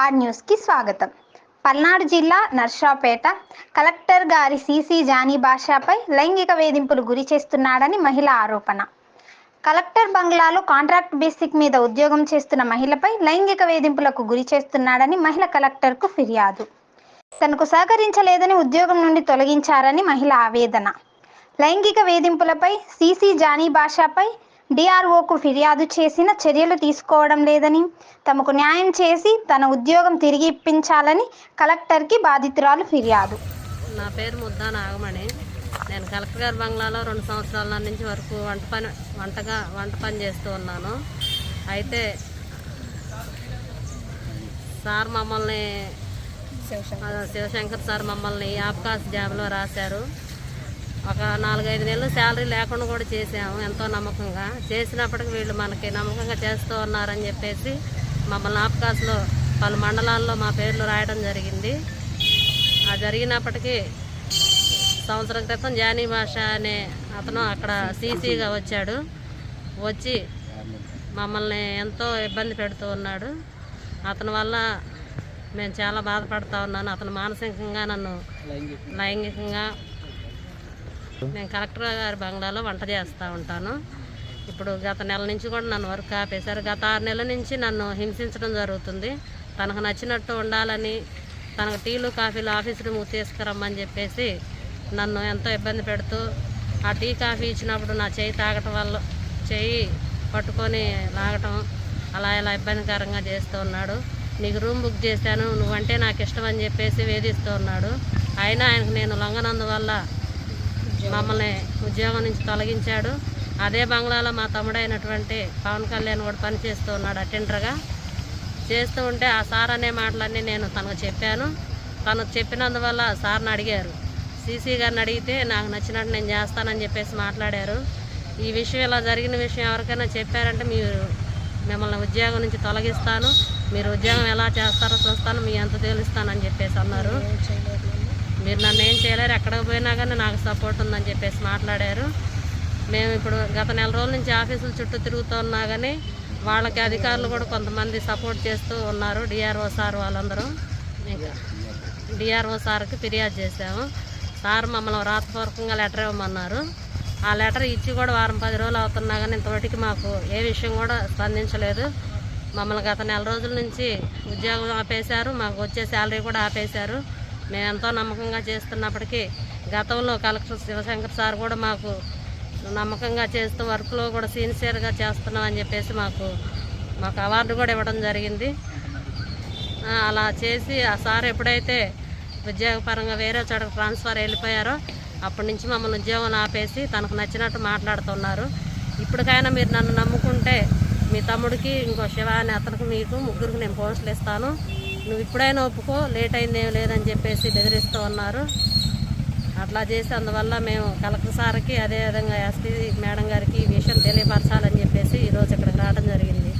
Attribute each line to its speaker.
Speaker 1: Are న్యూస్కి స్వాగతం. పల్నాడు జిల్లా నర్సాపేట కలెక్టర్ గారి సీసీ జానీ భాషపై లైంగిక వేధింపులు గురి చేస్తున్నాడని మహిళ ఆరోపణ. కలెక్టర్ బంగ్లాలో కాంట్రాక్ట్ బేసిక్ మీద ఉద్యోగం చేస్తున్న మహిళపై లైంగిక వేధింపులకు గురి చేస్తున్నాడని మహిళ కలెక్టర్కు ఫిర్యాదు. తనకు సహకరించలేదని ఉద్యోగం నుండి తొలగించారని మహిళ ఆవేదన. లైంగిక వేధింపులపై సీసీ జానీ భాషపై డిఆర్ఓకు ఫిర్యాదు చేసిన చర్యలు తీసుకోవడం లేదని తమకు న్యాయం చేసి తన ఉద్యోగం తిరిగి ఇప్పించాలని కలెక్టర్కి బాధితురాలు ఫిర్యాదు.
Speaker 2: నా పేరు ముద్దా నాగమణి. నేను కలెక్టర్ గారి బంగ్లాలో రెండు సంవత్సరాల నుంచి వరకు వంట పని వంటగా వంట పని చేస్తూ ఉన్నాను. అయితే సార్ మమ్మల్ని శివశంకర్. సార్ మమ్మల్ని ఆప్కాస్ జాబ్లో రాశారు. ఒక నాలుగైదు నెలలు శాలరీ లేకుండా కూడా చేసాము ఎంతో నమ్మకంగా. చేసినప్పటికి వీళ్ళు మనకి నమ్మకంగా చేస్తూ ఉన్నారని చెప్పేసి మమ్మల్ని ఆప్కాస్లో పలు మండలాల్లో మా పేర్లు రాయడం జరిగింది. ఆ జరిగినప్పటికీ సంవత్సరం క్రితం జానీ భాష అనే అతను అక్కడ సీసీగా వచ్చాడు. వచ్చి మమ్మల్ని ఎంతో ఇబ్బంది పెడుతూ ఉన్నాడు. అతని వల్ల మేము చాలా బాధపడుతూ ఉన్నాను. అతను మానసికంగా నన్ను లైంగికంగా నేను కలెక్టర్ గారి బంగ్లాలో వంట చేస్తూ ఉంటాను. ఇప్పుడు గత నెల నుంచి కూడా నన్ను వర్క్ ఆపేశారు. గత ఆరు నెలల నుంచి నన్ను హింసించడం జరుగుతుంది. తనకు నచ్చినట్టు ఉండాలని తనకు టీలు కాఫీలు ఆఫీస్ రూమ్ తీసుకురమ్మని చెప్పేసి నన్ను ఎంతో ఇబ్బంది పెడుతూ ఆ టీ కాఫీ ఇచ్చినప్పుడు నా చేయి తాగటం వల్ల చేయి పట్టుకొని లాగటం అలా ఇలా ఇబ్బందికరంగా చేస్తూ ఉన్నాడు. నీకు రూమ్ బుక్ చేశాను నువ్వంటే నాకు ఇష్టం అని చెప్పేసి వేధిస్తూ ఉన్నాడు. అయినా ఆయనకు నేను లొంగనందువల్ల మమ్మల్ని ఉద్యోగం నుంచి తొలగించాడు. అదే బంగ్లాలో మా తమ్ముడైనటువంటి పవన్ కళ్యాణ్ కూడా పనిచేస్తూ ఉన్నాడు అటెండర్గా. చేస్తూ ఉంటే ఆ సార్ అనే మాటలన్నీ నేను తనకు చెప్పాను. తను చెప్పినందువల్ల సార్ని అడిగారు. సీసీ గారిని అడిగితే నాకు నచ్చినట్టు నేను చేస్తానని చెప్పేసి మాట్లాడారు. ఈ విషయం ఇలా జరిగిన విషయం ఎవరికైనా చెప్పారంటే మీరు మిమ్మల్ని ఉద్యోగం నుంచి తొలగిస్తాను. మీరు ఉద్యోగం ఎలా చేస్తారో చూస్తాను. మీ ఎంత తేలిస్తానని చెప్పేసి అన్నారు. మీరు నన్ను ఏం చేయలేరు ఎక్కడికి పోయినా కానీ నాకు సపోర్ట్ ఉందని చెప్పేసి మాట్లాడారు. మేము ఇప్పుడు గత నెల రోజుల నుంచి ఆఫీసుల చుట్టూ తిరుగుతున్నా కానీ వాళ్ళకి అధికారులు కూడా కొంతమంది సపోర్ట్ చేస్తూ ఉన్నారు డిఆర్ఓ సార్ వాళ్ళందరూ. ఇంకా డిఆర్ఓ సార్కి ఫిర్యాదు చేసాము సార్ మమ్మల్ని వ్రాతపూర్వకంగా లెటర్ ఇవ్వమన్నారు. ఆ లెటర్ ఇచ్చి కూడా వారం పది రోజులు అవుతున్నా కానీ ఇంతవరకు మాకు ఏ విషయం కూడా స్పందించలేదు. మమ్మల్ని గత నెల రోజుల నుంచి ఉద్యోగం ఆపేశారు మాకు వచ్చే శాలరీ కూడా ఆపేశారు. మేమెంతో ఎంతో నమ్మకంగా చేస్తున్నప్పటికీ గతంలో కలెక్టర్ శివశంకర్ సార్ కూడా మాకు నమ్మకంగా చేస్తూ వర్క్లో కూడా సిన్సియర్గా చేస్తున్నాం అని చెప్పేసి మాకు మాకు అవార్డు కూడా ఇవ్వడం జరిగింది. అలా చేసి ఆ సార్ ఎప్పుడైతే ఉద్యోగపరంగా వేరే చోటకు ట్రాన్స్ఫర్ వెళ్ళిపోయారో అప్పటి నుంచి మమ్మల్ని ఉద్యోగం ఆపేసి తనకు నచ్చినట్టు మాట్లాడుతున్నారు. ఇప్పటికైనా మీరు నన్ను నమ్ముకుంటే మీ తమ్ముడికి ఇంకో శివ అనే అతనికి మీకు ముగ్గురికి నేను పోస్టులు ఇస్తాను. నువ్వు ఇప్పుడైనా ఒప్పుకో లేట్ అయింది లేదని చెప్పేసి బెదిరిస్తూ ఉన్నారు. అట్లా చేసి అందువల్ల మేము కలెక్టర్ సార్కి అదేవిధంగా ఎస్పీ మేడం గారికి ఈ విషయం తెలియపరచాలని చెప్పేసి ఈరోజు ఇక్కడికి రావడం జరిగింది.